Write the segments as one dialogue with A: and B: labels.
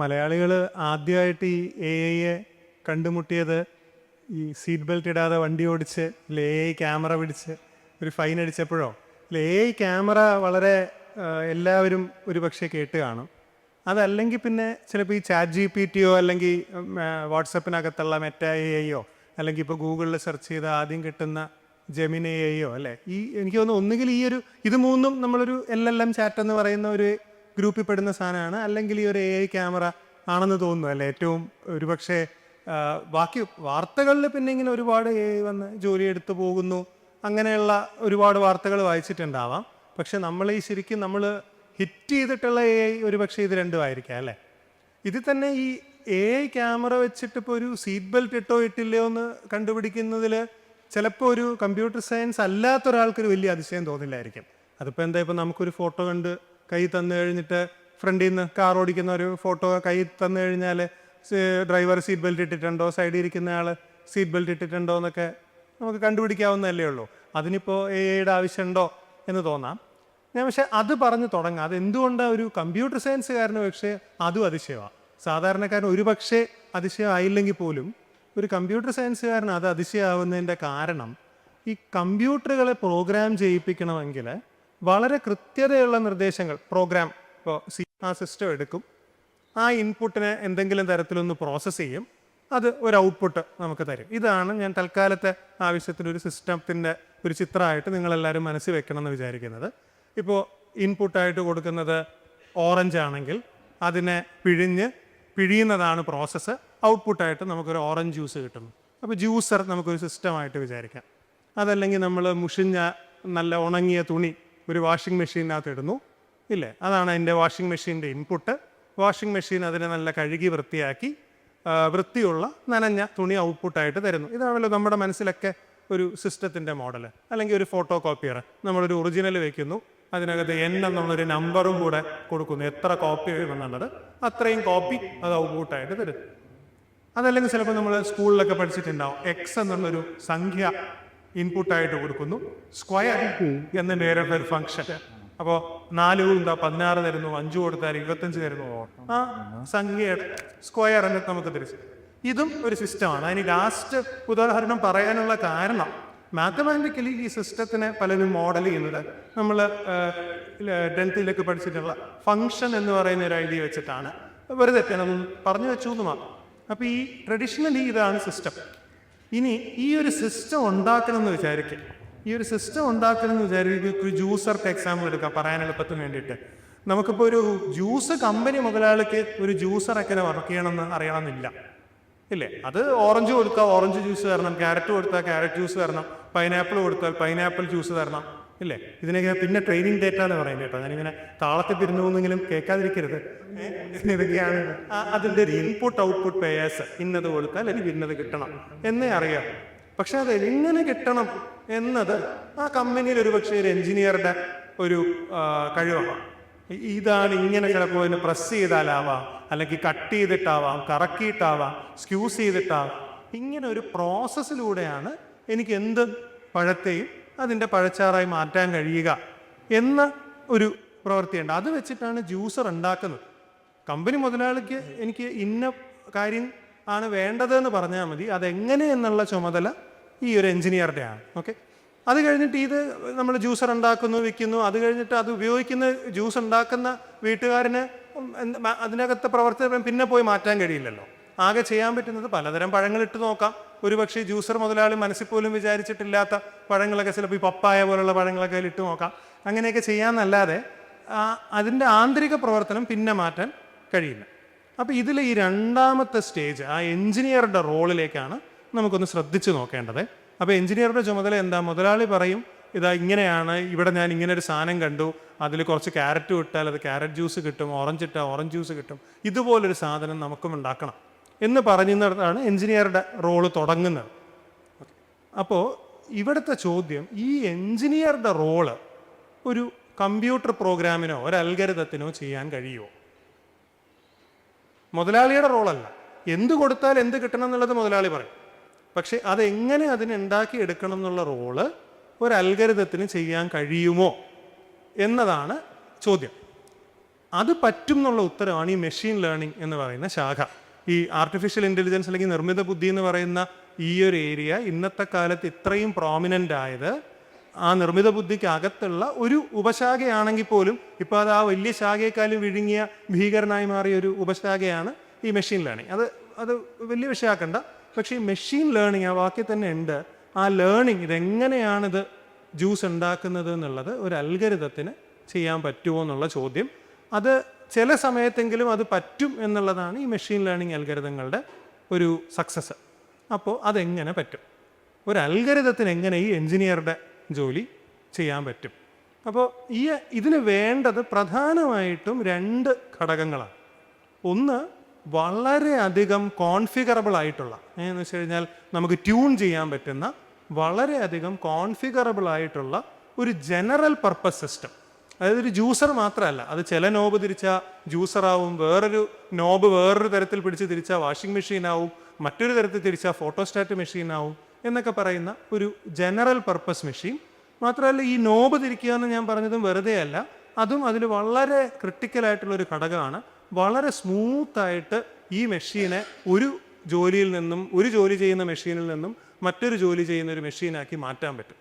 A: മലയാളികൾ ആദ്യമായിട്ട് ഈ എ ഐയെ കണ്ടുമുട്ടിയത് ഈ സീറ്റ് ബെൽറ്റ് ഇടാതെ വണ്ടി ഓടിച്ച് എ ഐ ക്യാമറ പിടിച്ച് ഒരു ഫൈൻ അടിച്ചപ്പോഴോ? എ ഐ ക്യാമറ വളരെ എല്ലാവരും ഒരു പക്ഷേ കേട്ട് കാണും. അതല്ലെങ്കിൽ പിന്നെ ചിലപ്പോൾ ഈ ചാറ്റ് ജി പി ടിയോ അല്ലെങ്കിൽ വാട്സപ്പിനകത്തുള്ള മെറ്റ എ ഐയോ അല്ലെങ്കിൽ ഇപ്പോൾ ഗൂഗിളിൽ സെർച്ച് ചെയ്ത് ആദ്യം കിട്ടുന്ന ജെമിൻ ഐയോ അല്ലേ? ഈ എനിക്ക് തോന്നുന്നു ഒന്നുകിൽ ഈ ഒരു ഇത് മൂന്നും നമ്മളൊരു എൽ എൽ എം ചാറ്റ് എന്ന് പറയുന്ന ഒരു ഗ്രൂപ്പിൽ പെടുന്ന സാധനമാണ്. അല്ലെങ്കിൽ ഈ ഒരു എ ഐ ക്യാമറ ആണെന്ന് തോന്നുന്നു. അല്ലേ? ഏറ്റവും ഒരുപക്ഷെ ബാക്കി വാർത്തകളിൽ പിന്നെ ഇങ്ങനെ ഒരുപാട് എ ഐ വന്ന് ജോലി എടുത്തു പോകുന്നു. അങ്ങനെയുള്ള ഒരുപാട് വാർത്തകൾ വായിച്ചിട്ടുണ്ടാവാം. പക്ഷെ നമ്മൾ ഈ ശരിക്കും നമ്മൾ ഹിറ്റ് ചെയ്തിട്ടുള്ള എ ഐ ഒരുപക്ഷെ ഇത് രണ്ടും ആയിരിക്കാം. അല്ലേ? ഇതിൽ തന്നെ ഈ എ ഐ ക്യാമറ വെച്ചിട്ട് ഇപ്പോൾ ഒരു സീറ്റ് ബെൽറ്റ് ഇട്ടോ ഇട്ടില്ലയോ എന്ന് കണ്ടുപിടിക്കുന്നതിൽ ചിലപ്പോൾ ഒരു കമ്പ്യൂട്ടർ സയൻസ് അല്ലാത്ത ഒരാൾക്കൊരു വലിയ അതിശയം തോന്നില്ലായിരിക്കും. അതിപ്പോൾ എന്താ? ഇപ്പോൾ നമുക്കൊരു ഫോട്ടോ കണ്ട് കൈ തന്നു കഴിഞ്ഞിട്ട് ഫ്രണ്ടിൽ നിന്ന് കാർ ഓടിക്കുന്ന ഒരു ഫോട്ടോ കൈ തന്നു കഴിഞ്ഞാൽ ഡ്രൈവർ സീറ്റ് ബെൽറ്റ് ഇട്ടിട്ടുണ്ടോ? സൈഡിൽ ഇരിക്കുന്ന ആൾ സീറ്റ് ബെൽറ്റ് ഇട്ടിട്ടുണ്ടോ എന്നൊക്കെ നമുക്ക് കണ്ടുപിടിക്കാവുന്നതല്ലേ ഉള്ളൂ. അതിനിപ്പോൾ എ ഐയുടെ ആവശ്യമുണ്ടോ എന്ന് തോന്നാം. ഞാൻ പക്ഷേ അത് പറഞ്ഞു തുടങ്ങാം. അത് എന്തുകൊണ്ടാണ് ഒരു കമ്പ്യൂട്ടർ സയൻസുകാരന് പക്ഷേ അതും അതിശയമാണ് സാധാരണക്കാരൻ ഒരു പക്ഷേ അതിശയമായില്ലെങ്കിൽ പോലും ഒരു കമ്പ്യൂട്ടർ സയൻസുകാരൻ അത് അതിശയമാവുന്നതിന്റെ കാരണം ഈ കമ്പ്യൂട്ടറുകളെ പ്രോഗ്രാം ചെയ്യിപ്പിക്കണമെങ്കിൽ വളരെ കൃത്യതയുള്ള നിർദ്ദേശങ്ങൾ പ്രോഗ്രാം ഇപ്പോൾ സി ആ സിസ്റ്റം എടുക്കും. ആ ഇൻപുട്ടിനെ എന്തെങ്കിലും തരത്തിലൊന്ന് പ്രോസസ്സ് ചെയ്യും. അത് ഒരു ഔട്ട്പുട്ട് നമുക്ക് തരും. ഇതാണ് ഞാൻ തൽക്കാലത്തെ ആവശ്യത്തിന് ഒരു സിസ്റ്റത്തിന്റെ ഒരു ചിത്രമായിട്ട് നിങ്ങളെല്ലാവരും മനസ്സിൽ വെക്കണം എന്ന് വിചാരിക്കുന്നത് ഇപ്പോൾ ഇൻപുട്ടായിട്ട് കൊടുക്കുന്നത് ഓറഞ്ച് ആണെങ്കിൽ അതിനെ പിഴിഞ്ഞ് പിഴിയുന്നതാണ് പ്രോസസ്സ് ഔട്ട്പുട്ടായിട്ട് നമുക്കൊരു ഓറഞ്ച് ജ്യൂസ് കിട്ടുന്നു. അപ്പോൾ ജ്യൂസർ നമുക്കൊരു സിസ്റ്റമായിട്ട് വിചാരിക്കാം. അതല്ലെങ്കിൽ നമ്മൾ മുഷിഞ്ഞ നല്ല ഉണങ്ങിയ തുണി ഒരു വാഷിംഗ് മെഷീനകത്ത് ഇടുന്നു. ഇല്ലേ? അതാണ് അതിന്റെ വാഷിംഗ് മെഷീന്റെ ഇൻപുട്ട് വാഷിംഗ് മെഷീൻ അതിനെ നല്ല കഴുകി വൃത്തിയാക്കി വൃത്തിയുള്ള നനഞ്ഞ തുണി ഔട്ട്പുട്ടായിട്ട് തരുന്നു. ഇതാണല്ലോ നമ്മുടെ മനസ്സിലൊക്കെ ഒരു സിസ്റ്റത്തിന്റെ മോഡൽ അല്ലെങ്കിൽ ഒരു ഫോട്ടോ കോപ്പിയർ നമ്മളൊരു ഒറിജിനൽ വെക്കുന്നു. അതിനകത്ത് എൻ എന്നുള്ളൊരു നമ്പറും കൂടെ കൊടുക്കുന്നു. എത്ര കോപ്പി വേണമെന്നുള്ളത്. അത്രയും കോപ്പി അത് ഔട്ട്പുട്ടായിട്ട് തരും. അതല്ലെങ്കിൽ ചിലപ്പോൾ നമ്മൾ സ്കൂളിലൊക്കെ പഠിച്ചിട്ടുണ്ടാവും. എക്സ് എന്നുള്ളൊരു സംഖ്യ ഇൻപുട്ടായിട്ട് കൊടുക്കുന്നു. സ്ക്വയർ എന്ന് നേരിട്ട ഒരു ഫംഗ്ഷൻ അപ്പോൾ നാല് എന്താ പതിനാറ് തരുന്നു അഞ്ച് കൊടുത്താൽ ഇരുപത്തഞ്ച് തരുന്നു. ആ സംഖ്യയുടെ സ്ക്വയർ എന്ന് നമുക്ക് തിരിച്ചു. ഇതും ഒരു സിസ്റ്റമാണ് അതിന് ലാസ്റ്റ് ഉദാഹരണം പറയാനുള്ള കാരണം മാത്തമാറ്റിക്കലി ഈ സിസ്റ്റത്തിനെ പലരും മോഡൽ ചെയ്യുന്നത്. നമ്മൾ ടെൻത്തിലൊക്കെ പഠിച്ചിട്ടുള്ള ഫംഗ്ഷൻ എന്ന് പറയുന്ന ഒരു ഐഡിയ വെച്ചിട്ടാണ്. വെറുതെ തെറ്റാനൊന്നും പറഞ്ഞു വെച്ചു എന്ന് മാത്രം അപ്പോൾ ഈ ട്രഡീഷണലി ഇതാണ് സിസ്റ്റം ഇനി ഈ ഒരു സിസ്റ്റം ഉണ്ടാക്കണം എന്ന് വിചാരിക്കും. ഈ ഒരു സിസ്റ്റം ഉണ്ടാക്കണം എന്ന് വിചാരിക്കും. ഒരു ജ്യൂസർക്ക് എക്സാമ്പിൾ എടുക്കാം പറയാൻ എളുപ്പത്തിന് വേണ്ടിയിട്ട്. നമുക്കിപ്പോൾ ഒരു ജ്യൂസ് കമ്പനി മുതലാളിക്ക് ഒരു ജ്യൂസർ എങ്ങനെ വർക്ക് ചെയ്യണമെന്ന് അറിയണമെന്നില്ല. ഇല്ലേ? അത് ഓറഞ്ച് കൊടുത്താൽ ഓറഞ്ച് ജ്യൂസ് തരണം ക്യാരറ്റ് കൊടുത്താൽ ക്യാരറ്റ് ജ്യൂസ് തരണം പൈനാപ്പിൾ കൊടുത്താൽ പൈനാപ്പിൾ ജ്യൂസ് തരണം ഇല്ലേ? ഇതിനൊക്കെ പിന്നെ ട്രെയിനിങ് ഡേറ്റ എന്ന് പറയുന്നത് കേട്ടോ. ഞാനിങ്ങനെ താളത്തിൽ പിരിഞ്ഞു എന്നെങ്കിലും കേൾക്കാതിരിക്കരുത്? ഇതൊക്കെയാണ് അതിന്റെ ഒരു ഇൻപുട്ട് ഔട്ട്പുട്ട് പേയേഴ്സ് ഇന്നത് കൊടുത്താൽ എനിക്ക് ഇന്നത് കിട്ടണം എന്നേ അറിയാം പക്ഷെ അത് എങ്ങനെ കിട്ടണം എന്നത് ആ കമ്പനിയിൽ ഒരു പക്ഷേ ഒരു എഞ്ചിനീയറുടെ ഒരു കഴിവാണ്. ഇതാണ് ഇങ്ങനെ ചിലപ്പോൾ ഇതിനെ പ്രസ് ചെയ്താലാവാം അല്ലെങ്കിൽ കട്ട് ചെയ്തിട്ടാവാം കറക്കിയിട്ടാവാം സ്ക്യൂസ് ചെയ്തിട്ടാവാം. ഇങ്ങനെ ഒരു പ്രോസസ്സിലൂടെയാണ് എനിക്ക് എന്ത് പഴത്തെയും അതിന്റെ പഴച്ചാറായി മാറ്റാൻ കഴിയുക എന്ന ഒരു പ്രവൃത്തിയുണ്ട്. അത് വെച്ചിട്ടാണ് ജ്യൂസർ ഉണ്ടാക്കുന്നത്. കമ്പനി മുതലാളിക്ക് എനിക്ക് ഇന്ന കാര്യം ആണ് വേണ്ടതെന്ന് പറഞ്ഞാൽ മതി. അതെങ്ങനെ എന്നുള്ള ചുമതല ഈ ഒരു എഞ്ചിനീയറുടെയാണ്. ഓക്കെ? അത് കഴിഞ്ഞിട്ട് ഇത് നമ്മൾ ജ്യൂസർ ഉണ്ടാക്കുന്നു വിൽക്കുന്നു. അത് കഴിഞ്ഞിട്ട് അത് ഉപയോഗിക്കുന്ന ജ്യൂസ് ഉണ്ടാക്കുന്ന വീട്ടുകാരന് അതിനകത്തെ പ്രവർത്തനം പിന്നെ പോയി മാറ്റാൻ കഴിയില്ലല്ലോ. ആകെ ചെയ്യാൻ പറ്റുന്നത് പലതരം പഴങ്ങൾ ഇട്ട് നോക്കാം. ഒരുപക്ഷെ ജ്യൂസർ മുതലാളി മനസ്സിൽ പോലും വിചാരിച്ചിട്ടില്ലാത്ത പഴങ്ങളൊക്കെ ചിലപ്പോൾ ഈ പപ്പായ പോലുള്ള പഴങ്ങളൊക്കെ ഇട്ട് നോക്കാം. അങ്ങനെയൊക്കെ ചെയ്യാമെന്നല്ലാതെ അതിന്റെ ആന്തരിക പ്രവർത്തനം പിന്നെ മാറ്റാൻ കഴിയില്ല. അപ്പോൾ ഇതിൽ ഈ രണ്ടാമത്തെ സ്റ്റേജ് ആ എഞ്ചിനീയറുടെ റോളിലേക്കാണ് നമുക്കൊന്ന് ശ്രദ്ധിച്ചു നോക്കേണ്ടത്. അപ്പോൾ എഞ്ചിനീയറുടെ ചുമതല എന്താ? മുതലാളി പറയും ഇതാ ഇങ്ങനെയാണ് ഇവിടെ ഞാൻ ഇങ്ങനെ ഒരു സാധനം കണ്ടു അതിൽ കുറച്ച് ക്യാരറ്റ് ഇട്ടാൽ അത് ക്യാരറ്റ് ജ്യൂസ് കിട്ടും ഓറഞ്ച് ഇട്ടാൽ ഓറഞ്ച് ജ്യൂസ് കിട്ടും. ഇതുപോലൊരു സാധനം നമുക്കും ഉണ്ടാക്കണം. എന്ന് പറയുന്നിടത്താണ് എഞ്ചിനീയറുടെ റോൾ തുടങ്ങുന്നത്. അപ്പോൾ ഇവിടുത്തെ ചോദ്യം ഈ എഞ്ചിനീയറുടെ റോൾ ഒരു കമ്പ്യൂട്ടർ പ്രോഗ്രാമിനോ ഒരു അൽഗരിതത്തിനോ ചെയ്യാൻ കഴിയുമോ? മുതലാളിയുടെ റോളല്ല. എന്ത് കൊടുത്താൽ എന്ത് കിട്ടണം എന്നുള്ളത് മുതലാളി പറയും. പക്ഷെ അതെങ്ങനെ അതിനെ ഉണ്ടാക്കി എടുക്കണം എന്നുള്ള റോൾ ഒരു അൽഗരിതത്തിന് ചെയ്യാൻ കഴിയുമോ എന്നതാണ് ചോദ്യം. അത് പറ്റും എന്നുള്ള ഉത്തരമാണ് ഈ മെഷീൻ ലേണിംഗ് എന്ന് പറയുന്ന ശാഖ. ഈ ആർട്ടിഫിഷ്യൽ ഇന്റലിജൻസ് അല്ലെങ്കിൽ നിർമ്മിത ബുദ്ധി എന്ന് പറയുന്ന ഈ ഒരു ഏരിയ ഇന്നത്തെ കാലത്ത് ഇത്രയും പ്രോമിനന്റ് ആയത് ആ നിർമ്മിത ബുദ്ധിക്കകത്തുള്ള ഒരു ഉപശാഖയാണെങ്കിൽ പോലും ഇപ്പോൾ അത് ആ വലിയ ശാഖയെക്കാളും വിഴുങ്ങിയ ഭീകരനായി മാറിയ ഒരു ഉപശാഖയാണ് ഈ മെഷീൻ ലേണിംഗ് അത് അത് വലിയ വിഷയമാക്കണ്ട പക്ഷേ ഈ മെഷീൻ ലേണിംഗ് ആ വാക്കിൽ തന്നെ ഉണ്ട്. ആ ലേണിംഗ് ഇതെങ്ങനെയാണിത് ജ്യൂസ് ഉണ്ടാക്കുന്നത് എന്നുള്ളത് ഒരു അൽഗരിതത്തിന് ചെയ്യാൻ പറ്റുമോ എന്നുള്ള ചോദ്യം. അത് ചില സമയത്തെങ്കിലും അത് പറ്റും എന്നുള്ളതാണ് ഈ മെഷീൻ ലേണിംഗ് അൽഗരിതങ്ങളുടെ ഒരു സക്സസ് അപ്പോൾ അതെങ്ങനെ പറ്റും? ഒരു അൽഗരിതത്തിന് എങ്ങനെ ഈ എൻജിനീയറുടെ ജോലി ചെയ്യാൻ പറ്റും? അപ്പോൾ ഈ ഇതിന് വേണ്ടത് പ്രധാനമായിട്ടും രണ്ട് ഘടകങ്ങളാണ്. ഒന്ന് വളരെയധികം കോൺഫിഗറബിൾ ആയിട്ടുള്ള എന്ന് വെച്ച് കഴിഞ്ഞാൽ നമുക്ക് ട്യൂൺ ചെയ്യാൻ പറ്റുന്ന വളരെയധികം കോൺഫിഗറബിൾ ആയിട്ടുള്ള ഒരു ജനറൽ പർപ്പസ് സിസ്റ്റം അതായത് ഒരു ജ്യൂസർ മാത്രമല്ല. അത് ചില നോബ് തിരിച്ചാൽ ജ്യൂസറാവും വേറൊരു നോബ് വേറൊരു തരത്തിൽ പിടിച്ച് തിരിച്ചാൽ വാഷിംഗ് മെഷീനാവും മറ്റൊരു തരത്തിൽ തിരിച്ചാൽ ഫോട്ടോസ്റ്റാറ്റ് മെഷീനാവും എന്നൊക്കെ പറയുന്ന ഒരു ജനറൽ പർപ്പസ് മെഷീൻ. മാത്രമല്ല ഈ നോബ് തിരിക്കുക എന്ന് ഞാൻ പറഞ്ഞതും വെറുതെ അല്ല. അതും അതിൽ വളരെ ക്രിട്ടിക്കലായിട്ടുള്ളൊരു ഘടകമാണ്. വളരെ സ്മൂത്തായിട്ട് ഈ മെഷീനെ ഒരു ജോലിയിൽ നിന്നും ഒരു ജോലി ചെയ്യുന്ന മെഷീനിൽ നിന്നും മറ്റൊരു ജോലി ചെയ്യുന്ന ഒരു മെഷീനാക്കി മാറ്റാൻ പറ്റും.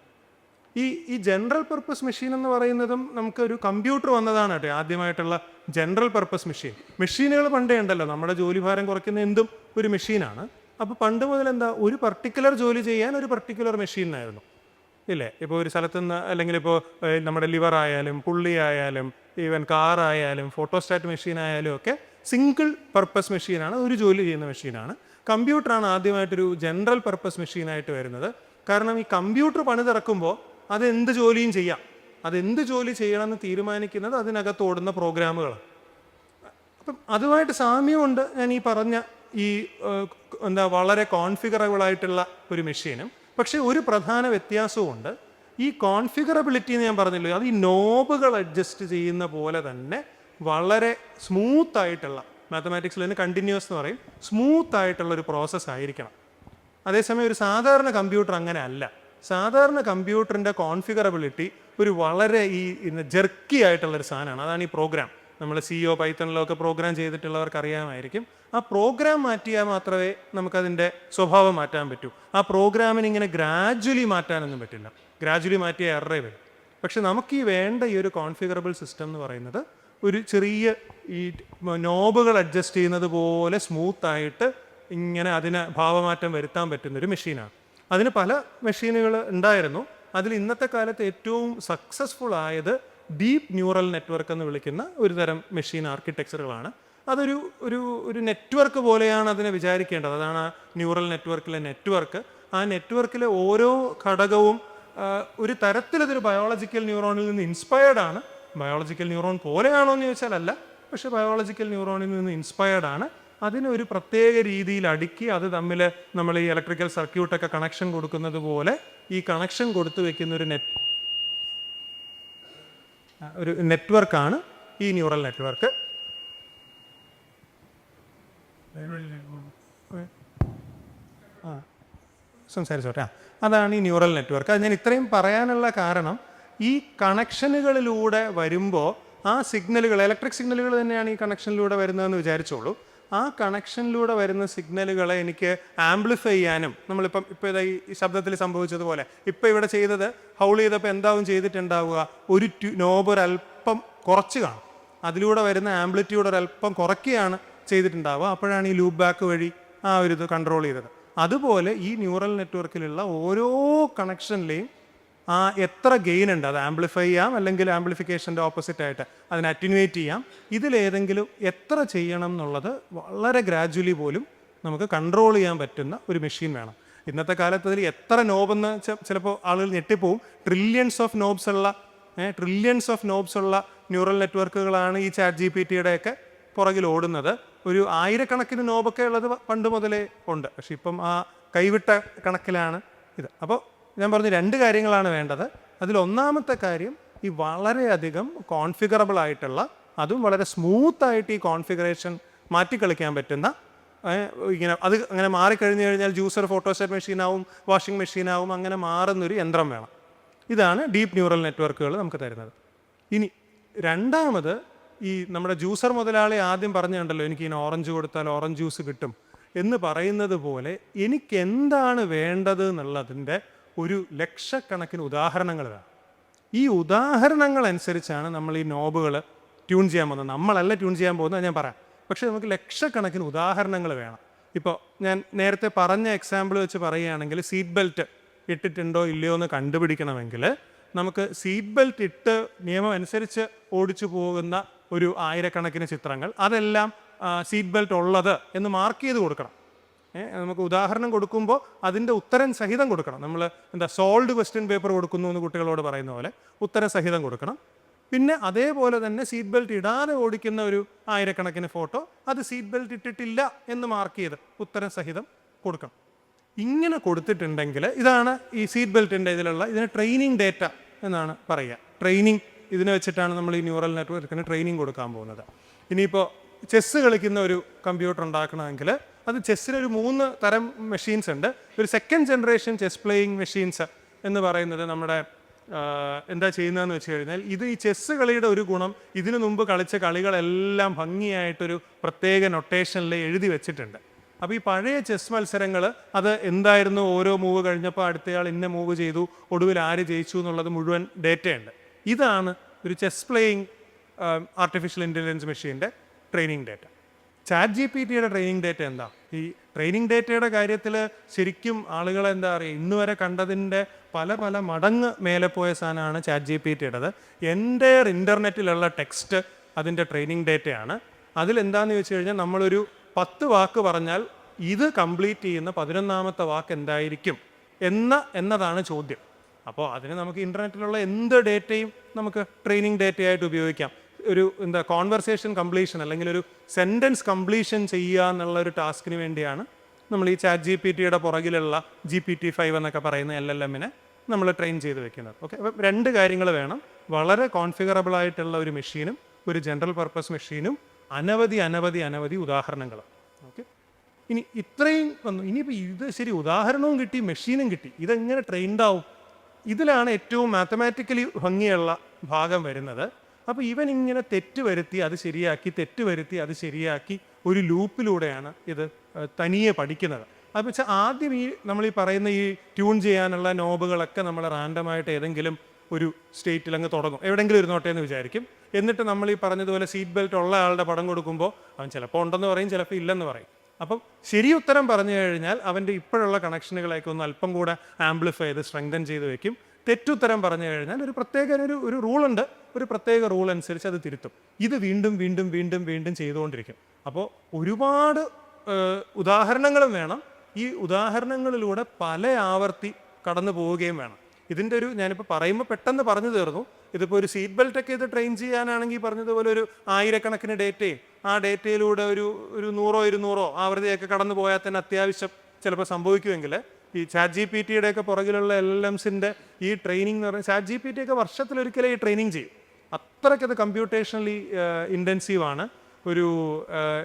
A: ഈ ഈ ജനറൽ പർപ്പസ് മെഷീൻ എന്ന് പറയുന്നതും നമുക്കൊരു കമ്പ്യൂട്ടർ വന്നതാണ് കേട്ടോ. ആദ്യമായിട്ടുള്ള ജനറൽ പർപ്പസ് മെഷീൻ മെഷീനുകൾ പണ്ടേ ഉണ്ടല്ലോ. നമ്മുടെ ജോലി ഭാരം കുറയ്ക്കുന്ന എന്തും ഒരു മെഷീനാണ് അപ്പോൾ പണ്ട് മുതൽ എന്താ ഒരു പർട്ടിക്കുലർ ജോലി ചെയ്യാൻ ഒരു പർട്ടിക്കുലർ മെഷീനായിരുന്നു ഇല്ലേ? ഇപ്പോൾ ഒരു സ്ഥലത്ത് നിന്ന് അല്ലെങ്കിൽ ഇപ്പോൾ നമ്മുടെ ലിവർ ആയാലും പുള്ളി ആയാലും ഈവൻ കാർ ആയാലും ഫോട്ടോസ്റ്റാറ്റ് മെഷീൻ ആയാലും ഒക്കെ സിംഗിൾ പർപ്പസ് മെഷീനാണ് ഒരു ജോലി ചെയ്യുന്ന മെഷീനാണ് കമ്പ്യൂട്ടറാണ് ആദ്യമായിട്ടൊരു ജനറൽ പർപ്പസ് മെഷീനായിട്ട് വരുന്നത്. കാരണം ഈ കമ്പ്യൂട്ടർ പണിതിറക്കുമ്പോൾ അത് എന്ത് ജോലിയും ചെയ്യാം. അതെന്ത് ജോലി ചെയ്യണമെന്ന് തീരുമാനിക്കുന്നത് അതിനകത്ത് ഓടുന്ന പ്രോഗ്രാമുകളാണ് അപ്പം അതുമായിട്ട് സാമ്യമുണ്ട് ഞാൻ ഈ പറഞ്ഞ ഈ എന്താ വളരെ കോൺഫിഗറബിൾ ആയിട്ടുള്ള ഒരു മെഷീനും. പക്ഷേ ഒരു പ്രധാന വ്യത്യാസമുണ്ട് ഈ കോൺഫിഗറബിലിറ്റി എന്ന് ഞാൻ പറഞ്ഞല്ലോ അത് ഈ നോബുകൾ അഡ്ജസ്റ്റ് ചെയ്യുന്ന പോലെ തന്നെ വളരെ സ്മൂത്ത് ആയിട്ടുള്ള മാത്തമാറ്റിക്സിൽ തന്നെ കണ്ടിന്യൂസ് എന്ന് പറയും സ്മൂത്ത് ആയിട്ടുള്ള ഒരു പ്രോസസ്സ് ആയിരിക്കണം അതേസമയം ഒരു സാധാരണ കമ്പ്യൂട്ടർ അങ്ങനെ അല്ല. സാധാരണ കമ്പ്യൂട്ടറിന്റെ കോൺഫിഗറബിലിറ്റി ഒരു വളരെ ഈ ജെർക്കി ആയിട്ടുള്ളൊരു സാധനമാണ്. അതാണ് ഈ പ്രോഗ്രാം നമ്മൾ സിഒ പൈത്തണിലോ ഒക്കെ പ്രോഗ്രാം ചെയ്തിട്ടുള്ളവർക്ക് അറിയാമായിരിക്കും. ആ പ്രോഗ്രാം മാറ്റിയാൽ മാത്രമേ നമുക്കതിന്റെ സ്വഭാവം മാറ്റാൻ പറ്റൂ. ആ പ്രോഗ്രാമിന് ഇങ്ങനെ ഗ്രാജ്വലി മാറ്റാനൊന്നും പറ്റില്ല. ഗ്രാജ്വലി മാറ്റിയാൽ എറേ വരും. പക്ഷെ നമുക്ക് ഈ വേണ്ട ഈ ഒരു കോൺഫിഗറബിൾ സിസ്റ്റം എന്ന് പറയുന്നത് ഒരു ചെറിയ ഈ നോബുകൾ അഡ്ജസ്റ്റ് ചെയ്യുന്നത് പോലെ സ്മൂത്തായിട്ട് ഇങ്ങനെ അതിന് ഭാവമാറ്റം വരുത്താൻ പറ്റുന്നൊരു മെഷീനാണ് അതിന് പല മെഷീനുകൾ ഉണ്ടായിരുന്നു. അതിൽ ഇന്നത്തെ കാലത്ത് ഏറ്റവും സക്സസ്ഫുൾ ആയത് ഡീപ്പ് ന്യൂറൽ നെറ്റ്വർക്ക് എന്ന് വിളിക്കുന്ന ഒരു തരം മെഷീൻ ആർക്കിടെക്ചറുകളാണ് അതൊരു ഒരു ഒരു നെറ്റ്വർക്ക് പോലെയാണ് അതിനെ വിചാരിക്കേണ്ടത്. അതാണ് ആ ന്യൂറൽ നെറ്റ്വർക്കിലെ നെറ്റ്വർക്ക് ആ നെറ്റ്വർക്കിലെ ഓരോ ഘടകവും ഒരു തരത്തിൽ തരത്തിലതൊരു ബയോളജിക്കൽ ന്യൂറോണിൽ നിന്ന് ഇൻസ്പയർഡ് ആണ്. ബയോളജിക്കൽ ന്യൂറോൺ പോലെയാണോ എന്ന് ചോദിച്ചാൽ അല്ല പക്ഷേ ബയോളജിക്കൽ ന്യൂറോണിൽ നിന്ന് ഇൻസ്പയർഡ് ആണ്. അതിന് ഒരു പ്രത്യേക രീതിയിൽ അടുക്കി അത് തമ്മിൽ നമ്മൾ ഈ ഇലക്ട്രിക്കൽ സർക്യൂട്ടൊക്കെ കണക്ഷൻ കൊടുക്കുന്നത് പോലെ ഈ കണക്ഷൻ കൊടുത്തു വെക്കുന്ന ഒരു നെറ്റ് ഒരു നെറ്റ്വർക്കാണ് ഈ ന്യൂറൽ നെറ്റ്വർക്ക് ആ സംസാരിച്ചോട്ടെ. ആ അതാണ് ഈ ന്യൂറൽ നെറ്റ്വർക്ക് അത് ഞാൻ ഇത്രയും പറയാനുള്ള കാരണം ഈ കണക്ഷനുകളിലൂടെ വരുമ്പോൾ ആ സിഗ്നലുകൾ ഇലക്ട്രിക് സിഗ്നലുകൾ തന്നെയാണ് ഈ കണക്ഷനിലൂടെ വരുന്നതെന്ന് വിചാരിച്ചോളൂ. ആ കണക്ഷനിലൂടെ വരുന്ന സിഗ്നലുകളെ എനിക്ക് ആംപ്ലിഫൈ ചെയ്യാനും നമ്മളിപ്പം ഇപ്പോൾ ഇതാ ഈ ശബ്ദത്തിൽ സംഭവിച്ചതുപോലെ ഇപ്പോൾ ഇവിടെ ചെയ്തത് ഹൗൾ ചെയ്തപ്പോൾ എന്താവും ചെയ്തിട്ടുണ്ടാവുക? ഒരു ട്യൂ നോബ് ഒരല്പം കുറച്ച് കാണും. അതിലൂടെ വരുന്ന ആംപ്ലിറ്റ്യൂഡ് ഒരല്പം കുറയ്ക്കുകയാണ് ചെയ്തിട്ടുണ്ടാവുക. അപ്പോഴാണ് ഈ ലൂപ്പ് ബാക്ക് വഴി ആ ഒരു ഇത് കൺട്രോൾ ചെയ്തത്. അതുപോലെ ഈ ന്യൂറൽ നെറ്റ്വർക്കിലുള്ള ഓരോ കണക്ഷനിലെയും ആ എത്ര ഗെയിൻ ഉണ്ട്? അത് ആംപ്ലിഫൈ ചെയ്യാം അല്ലെങ്കിൽ ആംപ്ലിഫിക്കേഷന്റെ ഓപ്പോസിറ്റ് ആയിട്ട് അതിനെ അറ്റിനുവേറ്റ് ചെയ്യാം. ഇതിലേതെങ്കിലും എത്ര ചെയ്യണം എന്നുള്ളത് വളരെ ഗ്രാജുവലി പോലും നമുക്ക് കൺട്രോൾ ചെയ്യാൻ പറ്റുന്ന ഒരു മെഷീൻ വേണം. ഇന്നത്തെ കാലത്ത് അതിൽ എത്ര നോബെന്ന് ചിലപ്പോൾ ആളുകൾ ഞെട്ടിപ്പോവും. ട്രില്യൺസ് ഓഫ് നോബ്സ് ഉള്ള ട്രില്യൺസ് ഓഫ് നോബ്സ് ഉള്ള ന്യൂറൽ നെറ്റ്വർക്കുകളാണ് ഈ ചാറ്റ് ജി പി ടിയുടെയൊക്കെ പുറകിൽ ഓടുന്നത്. ഒരു ആയിരക്കണക്കിന് നോബൊക്കെ ഉള്ളത് പണ്ട് മുതലേ ഉണ്ട്. പക്ഷെ ഇപ്പം ആ കൈവിട്ട കണക്കിലാണ് ഇത്. അപ്പോൾ ഞാൻ പറഞ്ഞു രണ്ട് കാര്യങ്ങളാണ് വേണ്ടത്. അതിൽ ഒന്നാമത്തെ കാര്യം ഈ വളരെയധികം കോൺഫിഗറബിൾ ആയിട്ടുള്ള അതും വളരെ സ്മൂത്ത് ആയിട്ട് ഈ കോൺഫിഗറേഷൻ മാറ്റിക്കളിക്കാൻ പറ്റുന്ന ഇങ്ങനെ അത് അങ്ങനെ മാറിക്കഴിഞ്ഞു കഴിഞ്ഞാൽ ജ്യൂസർ ഫോട്ടോസ്റ്റാറ്റ് മെഷീനാവും വാഷിംഗ് മെഷീനാവും അങ്ങനെ മാറുന്നൊരു യന്ത്രം വേണം. ഇതാണ് ഡീപ്പ് ന്യൂറൽ നെറ്റ്വർക്കുകൾ നമുക്ക് തരുന്നത്. ഇനി രണ്ടാമത് ഈ നമ്മുടെ ജ്യൂസർ മുതലാളി ആദ്യം പറഞ്ഞുണ്ടല്ലോ എനിക്ക് ഇനി ഓറഞ്ച് കൊടുത്താൽ ഓറഞ്ച് ജ്യൂസ് കിട്ടും. എന്ന് പറയുന്നത് പോലെ എനിക്ക് എന്താണ് വേണ്ടത് എന്നുള്ളതിന്റെ ഒരു ലക്ഷക്കണക്കിന് ഉദാഹരണങ്ങൾ വേണം ഈ ഉദാഹരണങ്ങൾ അനുസരിച്ചാണ് നമ്മൾ ഈ നോബുകൾ ട്യൂൺ ചെയ്യാൻ പോകുന്നത്. നമ്മളല്ല ട്യൂൺ ചെയ്യാൻ പോകുന്നത് ഞാൻ പറയാം. പക്ഷേ നമുക്ക് ലക്ഷക്കണക്കിന് ഉദാഹരണങ്ങൾ വേണം. ഇപ്പോൾ ഞാൻ നേരത്തെ പറഞ്ഞ എക്സാമ്പിൾ വെച്ച് പറയുകയാണെങ്കിൽ സീറ്റ് ബെൽറ്റ് ഇട്ടിട്ടുണ്ടോ ഇല്ലയോ എന്ന് കണ്ടുപിടിക്കണമെങ്കിൽ നമുക്ക് സീറ്റ് ബെൽറ്റ് ഇട്ട് നിയമം അനുസരിച്ച് ഓടിച്ചു പോകുന്ന ഒരു ആയിരക്കണക്കിന് ചിത്രങ്ങൾ അതെല്ലാം സീറ്റ് ബെൽറ്റ് ഉള്ളത് എന്ന് മാർക്ക് ചെയ്ത് കൊടുക്കണം. നമുക്ക് ഉദാഹരണം കൊടുക്കുമ്പോൾ അതിന്റെ ഉത്തരം സഹിതം കൊടുക്കണം. നമ്മൾ എന്താ സോൾഡ് ക്വസ്റ്റ്യൻ പേപ്പർ കൊടുക്കുന്നു എന്ന് കുട്ടികളോട് പറയുന്ന പോലെ ഉത്തരം സഹിതം കൊടുക്കണം. പിന്നെ അതേപോലെ തന്നെ സീറ്റ് ബെൽറ്റ് ഇടാതെ ഓടിക്കുന്ന ഒരു ആയിരക്കണക്കിന് ഫോട്ടോ അത് സീറ്റ് ബെൽറ്റ് ഇട്ടിട്ടില്ല എന്ന് മാർക്ക് ചെയ്ത് ഉത്തരം സഹിതം കൊടുക്കണം. ഇങ്ങനെ കൊടുത്തിട്ടുണ്ടെങ്കിൽ ഇതാണ് ഈ സീറ്റ് ബെൽറ്റിന്റെ ഇതിലുള്ള ഇതിന് ട്രെയിനിങ് ഡേറ്റ എന്നാണ് പറയുക. ട്രെയിനിങ് ഇതിനെ വെച്ചിട്ടാണ് നമ്മൾ ഈ ന്യൂറൽ നെറ്റ്വർക്കിന് ട്രെയിനിങ് കൊടുക്കാൻ പോകുന്നത്. ഇനിയിപ്പോൾ ചെസ്സ് കളിക്കുന്ന ഒരു കമ്പ്യൂട്ടർ ഉണ്ടാക്കണമെങ്കിൽ അത് ചെസ്സിനൊരു മൂന്ന് തരം മെഷീൻസ് ഉണ്ട്. ഒരു second generation chess playing machines എന്ന് പറയുന്നത് നമ്മുടെ എന്താ ചെയ്യുന്നതെന്ന് വെച്ച് കഴിഞ്ഞാൽ ഇത് ഈ ചെസ്സ് കളിയുടെ ഒരു ഗുണം ഇതിനു മുമ്പ് കളിച്ച കളികളെല്ലാം ഭംഗിയായിട്ടൊരു പ്രത്യേക നൊട്ടേഷനിൽ എഴുതി വെച്ചിട്ടുണ്ട്. അപ്പോൾ ഈ പഴയ ചെസ് മത്സരങ്ങൾ അത് എന്തായിരുന്നു? ഓരോ മൂവ് കഴിഞ്ഞപ്പോൾ അടുത്തയാൾ ഇന്ന മൂവ് ചെയ്തു ഒടുവിൽ ആര് ജയിച്ചു എന്നുള്ളത് മുഴുവൻ ഡേറ്റയുണ്ട്. ഇതാണ് ഒരു ചെസ് പ്ലേയിങ് ആർട്ടിഫിഷ്യൽ ഇന്റലിജൻസ് മെഷീന്റെ training data chat G P ടിയുടെ ട്രെയിനിങ് ഡേറ്റ എന്താ? ഈ ട്രെയിനിങ് ഡേറ്റയുടെ കാര്യത്തിൽ ശരിക്കും ആളുകൾ എന്താ പറയുക ഇന്ന് വരെ കണ്ടതിന്റെ പല പല മടങ്ങ് മേലെ പോയ സാധനമാണ് ചാറ്റ് ജി പി ടിയുടേത് എന്റെ ഇന്റർനെറ്റിലുള്ള ടെക്സ്റ്റ് അതിന്റെ ട്രെയിനിങ് ഡേറ്റയാണ് അതിലെന്താന്ന് ചോദിച്ചു കഴിഞ്ഞാൽ നമ്മളൊരു പത്ത് വാക്ക് പറഞ്ഞാൽ ഇത് കംപ്ലീറ്റ് ചെയ്യുന്ന പതിനൊന്നാമത്തെ വാക്ക് എന്തായിരിക്കും എന്ന എന്നതാണ് ചോദ്യം. അപ്പോൾ അതിന് നമുക്ക് ഇന്റർനെറ്റിലുള്ള എന്ത് ഡേറ്റയും നമുക്ക് ട്രെയിനിങ് ഡേറ്റയായിട്ട് ഉപയോഗിക്കാം. ഒരു എന്താ കോൺവെർസേഷൻ കംപ്ലീഷൻ അല്ലെങ്കിൽ ഒരു സെന്റൻസ് കംപ്ലീഷൻ ചെയ്യുക എന്നുള്ള ഒരു ടാസ്കിന് വേണ്ടിയാണ് നമ്മൾ ഈ ചാറ്റ് ജി പി ടിയുടെ പുറകിലുള്ള ജി പി ടി ഫൈവ് എന്നൊക്കെ പറയുന്ന എൽ എൽ എമ്മിനെ നമ്മൾ ട്രെയിൻ ചെയ്ത് വെക്കുന്നത്. ഓക്കെ അപ്പം രണ്ട് കാര്യങ്ങൾ വേണം. വളരെ കോൺഫിഗറബിൾ ആയിട്ടുള്ള ഒരു മെഷീനും ഒരു ജനറൽ പർപ്പസ് മെഷീനും അനവധി അനവധി അനവധി ഉദാഹരണങ്ങൾ ഓക്കെ ഇനി ഇത്രയും വന്നു. ഇനിയിപ്പോൾ ഇത് ശരി ഉദാഹരണവും കിട്ടി മെഷീനും കിട്ടി. ഇതെങ്ങനെ ട്രെയിൻഡ് ആവും? ഇതിലാണ് ഏറ്റവും മാത്തമാറ്റിക്കലി ഭംഗിയുള്ള ഭാഗം വരുന്നത്. അപ്പോൾ ഇവൻ ഇങ്ങനെ തെറ്റ് വരുത്തി അത് ശരിയാക്കി തെറ്റ് വരുത്തി അത് ശരിയാക്കി ഒരു ലൂപ്പിലൂടെയാണ് ഇത് തനിയെ പഠിക്കുന്നത്. അത് വെച്ചാൽ ആദ്യം ഈ നമ്മൾ ഈ പറയുന്ന ഈ ട്യൂൺ ചെയ്യാനുള്ള നോബുകളൊക്കെ നമ്മൾ റാൻഡമായിട്ട് ഏതെങ്കിലും ഒരു സ്റ്റേറ്റിൽ അങ്ങ് തുടങ്ങും. എവിടെയെങ്കിലും ഇരുന്നോട്ടെ എന്ന് വിചാരിക്കും. എന്നിട്ട് നമ്മൾ ഈ പറഞ്ഞതുപോലെ സീറ്റ് ബെൽറ്റ് ഉള്ള ആളുടെ പടം കൊടുക്കുമ്പോൾ അവൻ ചിലപ്പോൾ ഉണ്ടെന്ന് പറയും ചിലപ്പോൾ ഇല്ലെന്ന് പറയും. അപ്പം ശരി ഉത്തരം പറഞ്ഞു കഴിഞ്ഞാൽ അവന്റെ ഇപ്പോഴുള്ള കണക്ഷനുകളെയൊക്കെ ഒന്ന് അല്പം കൂടെ ആംപ്ലിഫൈ ചെയ്ത് സ്ട്രെങ്തൻ ചെയ്ത് വെക്കും. തെറ്റുത്തരം പറഞ്ഞു കഴിഞ്ഞാൽ ഒരു പ്രത്യേക ഒരു ഒരു റൂളുണ്ട്. ഒരു പ്രത്യേക റൂൾ അനുസരിച്ച് അത് തിരുത്തും. ഇത് വീണ്ടും വീണ്ടും വീണ്ടും വീണ്ടും ചെയ്തുകൊണ്ടിരിക്കും. അപ്പോൾ ഒരുപാട് ഉദാഹരണങ്ങളും വേണം. ഈ ഉദാഹരണങ്ങളിലൂടെ പല ആവർത്തി കടന്നു പോവുകയും വേണം. ഇതിന്റെ ഒരു ഞാനിപ്പോൾ പറയുമ്പോൾ പെട്ടെന്ന് പറഞ്ഞു തീർന്നു. ഇതിപ്പോൾ ഒരു സീറ്റ് ബെൽറ്റ് ഒക്കെ ഇത് ട്രെയിൻ ചെയ്യാനാണെങ്കിൽ പറഞ്ഞതുപോലെ ഒരു ആയിരക്കണക്കിന് ഡേറ്റയും ആ ഡേറ്റയിലൂടെ ഒരു ഒരു നൂറോ ഇരുന്നൂറോ ആവൃത്തിയൊക്കെ കടന്നു പോയാൽ തന്നെ അത്യാവശ്യം ചിലപ്പോൾ സംഭവിക്കുമെങ്കിൽ ഈ ചാറ്റ് ജി പി ടിയുടെ ഒക്കെ പുറകിലുള്ള എൽ എൽ എംസിന്റെ ഈ ട്രെയിനിങ് എന്ന് പറയുന്നത് ചാറ്റ് ജി പി ടി ഒക്കെ വർഷത്തിലൊരിക്കലേ ഈ ട്രെയിനിങ് ചെയ്യും. അത്രയ്ക്കത് കമ്പ്യൂട്ടേഷണലി ഇന്റൻസീവ് ആണ്. ഒരു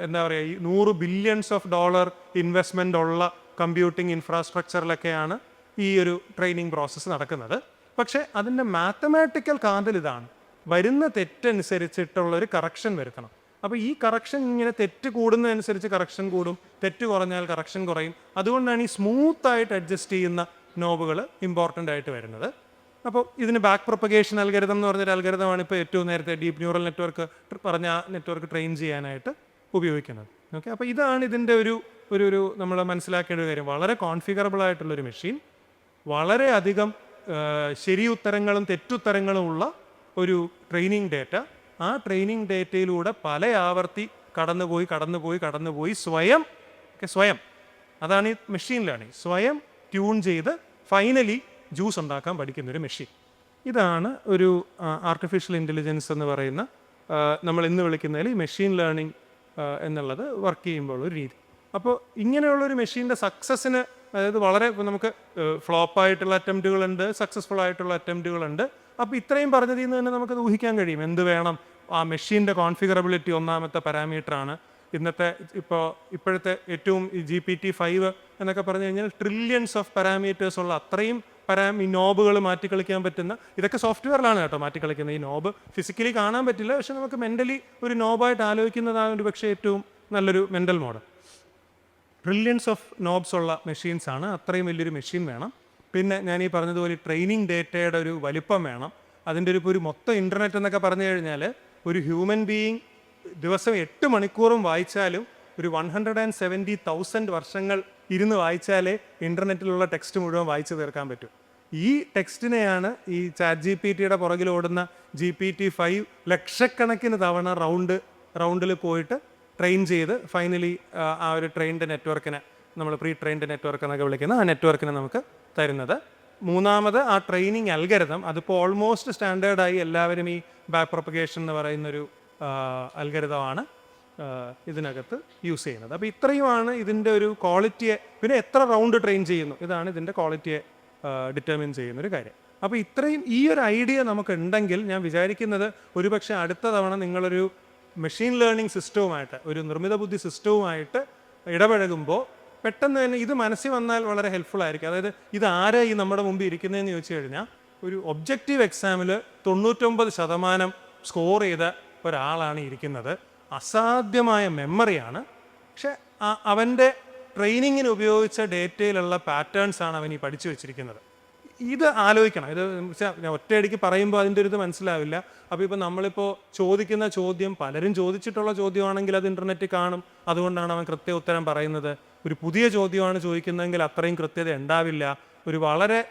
A: എന്താ പറയുക ഈ നൂറ് ബില്യൺസ് ഓഫ് ഡോളർ ഇൻവെസ്റ്റ്മെന്റ് ഉള്ള കമ്പ്യൂട്ടിംഗ് ഇൻഫ്രാസ്ട്രക്ചറിലൊക്കെയാണ് ഈ ഒരു ട്രെയിനിങ് പ്രോസസ്സ് നടക്കുന്നത്. പക്ഷേ അതിന്റെ മാത്തമാറ്റിക്കൽ കാതൽ ഇതാണ്. വരുന്ന തെറ്റനുസരിച്ചിട്ടുള്ള ഒരു കറക്ഷൻ വരുത്തണം. അപ്പോൾ ഈ കറക്ഷൻ ഇങ്ങനെ തെറ്റ് കൂടുന്നതനുസരിച്ച് കറക്ഷൻ കൂടും. തെറ്റ് കുറഞ്ഞാൽ കറക്ഷൻ കുറയും. അതുകൊണ്ടാണ് ഈ സ്മൂത്തായിട്ട് അഡ്ജസ്റ്റ് ചെയ്യുന്ന നോബുകൾ ഇമ്പോർട്ടന്റ് ആയിട്ട് വരുന്നത്. അപ്പോൾ ഇതിന് ബാക്ക് പ്രൊപ്പഗേഷൻ അൽഗരിതം എന്ന് പറഞ്ഞൊരു അൽഗരിതമാണ് ഇപ്പോൾ ഏറ്റവും നേരത്തെ ഡീപ്പ് ന്യൂറൽ നെറ്റ്വർക്ക് പറഞ്ഞ നെറ്റ്വർക്ക് ട്രെയിൻ ചെയ്യാനായിട്ട് ഉപയോഗിക്കുന്നത്. ഓക്കെ അപ്പോൾ ഇതാണ് ഇതിന്റെ ഒരു ഒരു ഒരു നമ്മൾ മനസ്സിലാക്കേണ്ട ഒരു കാര്യം. വളരെ കോൺഫിഗറബിൾ ആയിട്ടുള്ളൊരു മെഷീൻ വളരെ അധികം ശരി ഉത്തരങ്ങളും തെറ്റുത്തരങ്ങളും ഉള്ള ഒരു ട്രെയിനിങ് ഡേറ്റ ആ ട്രെയിനിങ് ഡേറ്റയിലൂടെ പല ആവർത്തി കടന്നുപോയി കടന്നുപോയി കടന്നുപോയി സ്വയം ഒക്കെ സ്വയം. അതാണ് ഈ മെഷീൻ ലേണിംഗ് സ്വയം ട്യൂൺ ചെയ്ത് ഫൈനലി ജ്യൂസ് ഉണ്ടാക്കാൻ പഠിക്കുന്ന ഒരു മെഷീൻ ഇതാണ് ഒരു ആർട്ടിഫിഷ്യൽ ഇന്റലിജൻസ് എന്ന് പറയുന്ന നമ്മൾ ഇന്ന് വിളിക്കുന്നതിൽ ഈ മെഷീൻ ലേണിംഗ് എന്നുള്ളത് വർക്ക് ചെയ്യുമ്പോൾ ഒരു രീതി. അപ്പോൾ ഇങ്ങനെയുള്ള ഒരു മെഷീന്റെ സക്സസ്സിന് അതായത് വളരെ നമുക്ക് ഫ്ലോപ്പായിട്ടുള്ള അറ്റംപ്റ്റുകളുണ്ട് സക്സസ്ഫുൾ ആയിട്ടുള്ള അറ്റംപ്റ്റുകളുണ്ട് അപ്പോൾ ഇത്രയും പറഞ്ഞതിൽ നിന്ന് തന്നെ നമുക്കത് ഊഹിക്കാൻ കഴിയും. എന്ത് വേണം? ആ മെഷീന്റെ കോൺഫിഗറബിലിറ്റി ഒന്നാമത്തെ പാരാമീറ്റർ ആണ് ഇന്നത്തെ ഇപ്പോൾ ഇപ്പോഴത്തെ ഏറ്റവും ജി പി ടി ഫൈവ് എന്നൊക്കെ പറഞ്ഞു കഴിഞ്ഞാൽ ട്രില്യൺസ് ഓഫ് പാരാമീറ്റേഴ്സ് ഉള്ള അത്രയും പരാം ഈ നോബുകൾ മാറ്റി കളിക്കാൻ പറ്റുന്ന ഇതൊക്കെ സോഫ്റ്റ്വെയറിലാണ് കേട്ടോ മാറ്റി കളിക്കുന്നത് ഈ നോബ് ഫിസിക്കലി കാണാൻ പറ്റില്ല പക്ഷെ നമുക്ക് മെന്റലി ഒരു നോബായിട്ട് ആലോചിക്കുന്നതാണ് ഒരു പക്ഷേ ഏറ്റവും നല്ലൊരു mental model trillions of knobs ഉള്ള മെഷീൻസ് ആണ്. അത്രയും വലിയൊരു മെഷീൻ വേണം. പിന്നെ ഞാൻ ഈ പറഞ്ഞതുപോലെ ട്രെയിനിങ് ഡേറ്റയുടെ ഒരു വലിപ്പം വേണം. അതിന്റെ ഒരു ഒരു മൊത്തം ഇന്റർനെറ്റ് എന്നൊക്കെ പറഞ്ഞു കഴിഞ്ഞാൽ ഒരു ഹ്യൂമൻ ബീയിങ് ദിവസം എട്ട് മണിക്കൂറും വായിച്ചാലും ഒരു one hundred and seventy thousand വർഷങ്ങൾ ഇരുന്ന് വായിച്ചാലേ ഇന്റർനെറ്റിലുള്ള ടെക്സ്റ്റ് മുഴുവൻ വായിച്ചു തീർക്കാൻ പറ്റും. ഈ ടെക്സ്റ്റിനെയാണ് ഈ ചാറ്റ് ജി പി ടിയുടെ പുറകിൽ ഓടുന്ന ജി പി ടി ഫൈവ് ലക്ഷക്കണക്കിന് തവണ റൗണ്ട് റൗണ്ടിൽ പോയിട്ട് ട്രെയിൻ ചെയ്ത് ഫൈനലി ആ ഒരു ട്രെയിനിന്റെ നെറ്റ്വർക്കിനെ നമ്മൾ പ്രീ ട്രെയിൻഡ് നെറ്റ്വർക്ക് എന്നൊക്കെ വിളിക്കുന്ന ആ നെറ്റ്വർക്കിനെ നമുക്ക് തരുന്നത്. മൂന്നാമത് ആ ട്രെയിനിങ് അൽഗരിതം അതിപ്പോൾ ഓൾമോസ്റ്റ് സ്റ്റാൻഡേർഡായി എല്ലാവരും ഈ ബാക്ക് പ്രൊപ്പഗേഷൻ എന്ന് പറയുന്നൊരു അൽഗരിതമാണ് ഇതിനകത്ത് യൂസ് ചെയ്യുന്നത്. അപ്പോൾ ഇത്രയുമാണ് ഇതിന്റെ ഒരു ക്വാളിറ്റിയെ പിന്നെ എത്ര റൗണ്ട് ട്രെയിൻ ചെയ്യുന്നു? ഇതാണ് ഇതിന്റെ ക്വാളിറ്റിയെ ഡിറ്റർമിൻ ചെയ്യുന്ന ഒരു കാര്യം. അപ്പോൾ ഇത്രയും ഈ ഒരു ഐഡിയ നമുക്ക് ഉണ്ടെങ്കിൽ ഞാൻ വിചാരിക്കുന്നത് ഒരുപക്ഷെ അടുത്ത തവണ നിങ്ങളൊരു മെഷീൻ ലേണിംഗ് സിസ്റ്റവുമായിട്ട് ഒരു നിർമ്മിത ബുദ്ധി സിസ്റ്റവുമായിട്ട് ഇടപഴകുമ്പോൾ പെട്ടെന്ന് തന്നെ ഇത് മനസ്സിൽ വന്നാൽ വളരെ ഹെൽപ്ഫുൾ ആയിരിക്കും. അതായത് ഇത് ആരാ ഈ നമ്മുടെ മുമ്പിൽ ഇരിക്കുന്നതെന്ന് ചോദിച്ചു കഴിഞ്ഞാൽ ഒരു ഒബ്ജക്റ്റീവ് എക്സാമിൽ തൊണ്ണൂറ്റൊമ്പത് ശതമാനം സ്കോർ ചെയ്ത ഒരാളാണ് ഇരിക്കുന്നത്. അസാധ്യമായ മെമ്മറിയാണ് പക്ഷെ അവന്റെ ട്രെയിനിങ്ങിന് ഉപയോഗിച്ച ഡേറ്റയിലുള്ള പാറ്റേൺസ് ആണ് അവൻ ഈ പഠിച്ചു വെച്ചിരിക്കുന്നത്. ഇത് ആലോചിക്കണം. ഇത് ഞാൻ ഒറ്റയടിക്ക് പറയുമ്പോൾ അതിന്റെ ഒരു ഇത് മനസ്സിലാവില്ല. അപ്പോൾ ഇപ്പോൾ നമ്മളിപ്പോൾ ചോദിക്കുന്ന ചോദ്യം പലരും ചോദിച്ചിട്ടുള്ള ചോദ്യമാണെങ്കിൽ അത് ഇന്റർനെറ്റിൽ കാണും. അതുകൊണ്ടാണ് അവൻ കൃത്യ ഉത്തരം പറയുന്നത്. ഒരു പുതിയ ചോദ്യമാണ് ചോദിക്കുന്നതെങ്കിൽ അത്രയും കൃത്യത ഉണ്ടാവില്ല. ഒരു വളരെ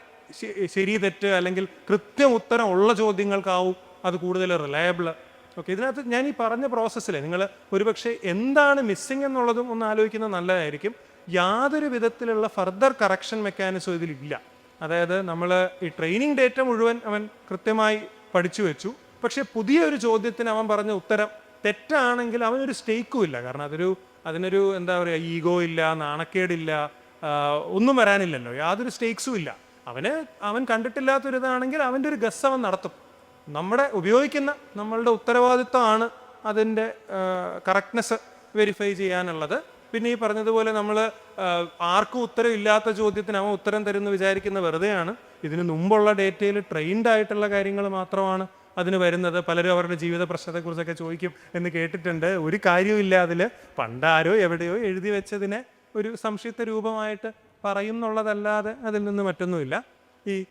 A: ശരി തെറ്റ് അല്ലെങ്കിൽ കൃത്യം ഉത്തരം ഉള്ള ചോദ്യങ്ങൾക്കാവും അത് കൂടുതൽ റിലയബിൾ ഓക്കെ ഇതിനകത്ത് ഞാൻ ഈ പറഞ്ഞ പ്രോസസ്സിൽ നിങ്ങൾ ഒരുപക്ഷെ എന്താണ് മിസ്സിംഗ് എന്നുള്ളതും ഒന്ന് ആലോചിക്കുന്നത് നല്ലതായിരിക്കും. യാതൊരു വിധത്തിലുള്ള ഫർദർ കറക്ഷൻ മെക്കാനിസം ഇതിലില്ല. അതായത് നമ്മൾ ഈ ട്രെയിനിങ് ഡേറ്റ മുഴുവൻ അവൻ കൃത്യമായി പഠിച്ചു വെച്ചു. പക്ഷേ പുതിയ ഒരു ചോദ്യത്തിന് അവൻ പറഞ്ഞ ഉത്തരം തെറ്റാണെങ്കിൽ അവനൊരു സ്റ്റേക്കും ഇല്ല. കാരണം അതൊരു അതിനൊരു എന്താ പറയുക ഈഗോ ഇല്ല നാണക്കേടില്ല ഒന്നും വരാനില്ലല്ലോ. യാതൊരു സ്റ്റേക്സും ഇല്ല. അവന് അവൻ കണ്ടിട്ടില്ലാത്തൊരിതാണെങ്കിൽ അവന്റെ ഒരു ഗസ് അവൻ നടത്തും. നമ്മുടെ ഉപയോഗിക്കുന്ന നമ്മളുടെ ഉത്തരവാദിത്വമാണ് അതിന്റെ കറക്റ്റ്നെസ് വെരിഫൈ ചെയ്യാനുള്ളത്. പിന്നെ ഈ പറഞ്ഞതുപോലെ നമ്മൾ ആർക്കും ഉത്തരം ഇല്ലാത്ത ചോദ്യത്തിന് അവൻ ഉത്തരം തരുമെന്ന് വിചാരിക്കുന്ന വെറുതെയാണ്. ഇതിന് മുമ്പുള്ള ഡേറ്റയിൽ ട്രെയിൻഡ് ആയിട്ടുള്ള കാര്യങ്ങൾ മാത്രമാണ് അതിന് വരുന്നത് പലരും അവരുടെ ജീവിത പ്രശ്നത്തെക്കുറിച്ചൊക്കെ ചോദിക്കും എന്ന് കേട്ടിട്ടുണ്ട്. ഒരു കാര്യവുമില്ല അതിൽ പണ്ടാരോ എവിടെയോ എഴുതി വെച്ചതിനെ ഒരു സംശയത്ത രൂപമായിട്ട് പറയുന്നുള്ളതല്ലാതെ അതിൽ നിന്ന് മറ്റൊന്നുമില്ല. ഈ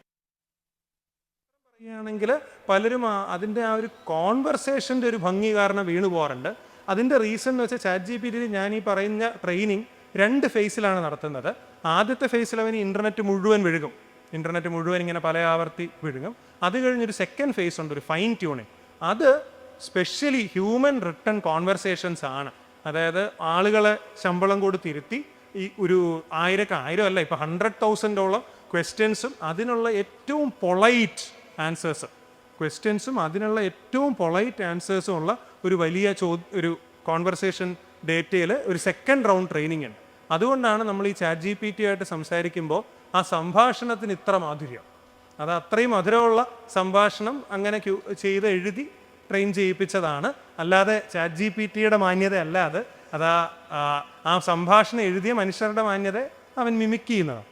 A: പറയുകയാണെങ്കിൽ പലരും അതിന്റെ ആ ഒരു കോൺവെർസേഷന്റെ ഒരു ഭംഗി കാരണം വീണു പോകാറുണ്ട്. അതിന്റെ റീസൺ എന്ന് വെച്ചാൽ ചാറ്റ് ജി പി ടിയിൽ ഞാൻ ഈ പറയുന്ന ട്രെയിനിങ് രണ്ട് ഫേസിലാണ് നടത്തുന്നത്. ആദ്യത്തെ ഫേസിൽ അവന് ഇന്റർനെറ്റ് മുഴുവൻ വിഴുകും. ഇന്റർനെറ്റ് മുഴുവൻ ഇങ്ങനെ പല ആവർത്തി വിഴുങ്ങും. അത് കഴിഞ്ഞൊരു സെക്കൻഡ് ഫേസ് ഉണ്ട് ഒരു ഫൈൻ ട്യൂണിങ് അത് സ്പെഷ്യലി ഹ്യൂമൻ റിട്ടേൺ കോൺവെർസേഷൻസ് ആണ്. അതായത് ആളുകളെ ശമ്പളം കൊടുത്തിരുത്തി ഈ ഒരു ആയിരക്ക ആയിരം അല്ല ഇപ്പം ഹൺഡ്രഡ് തൗസൻഡോളം ക്വസ്റ്റ്യൻസും അതിനുള്ള ഏറ്റവും പൊളൈറ്റ് ആൻസേഴ്സ് ക്വസ്റ്റ്യൻസും അതിനുള്ള ഏറ്റവും പൊളൈറ്റ് ആൻസേഴ്സും ഉള്ള ഒരു വലിയ ചോ ഒരു കോൺവെർസേഷൻ ഡേറ്റയിൽ ഒരു സെക്കൻഡ് റൗണ്ട് ട്രെയിനിങ് ഉണ്ട്. അതുകൊണ്ടാണ് നമ്മൾ ഈ ചാറ്റ് ജി പി ടി ആയിട്ട് സംസാരിക്കുമ്പോൾ ആ സംഭാഷണത്തിന് ഇത്ര മാധുര്യം. അത് അത്രയും മധുരമുള്ള സംഭാഷണം അങ്ങനെ ചെയ്ത് എഴുതി ട്രെയിൻ ചെയ്യിപ്പിച്ചതാണ്. അല്ലാതെ ചാറ്റ് ജി പി ടിയുടെ മാന്യത അല്ലാതെ അത് ആ സംഭാഷണം എഴുതിയ മനുഷ്യരുടെ മാന്യത അവൻ മിമിക്ക് ചെയ്യുന്നതാണ്.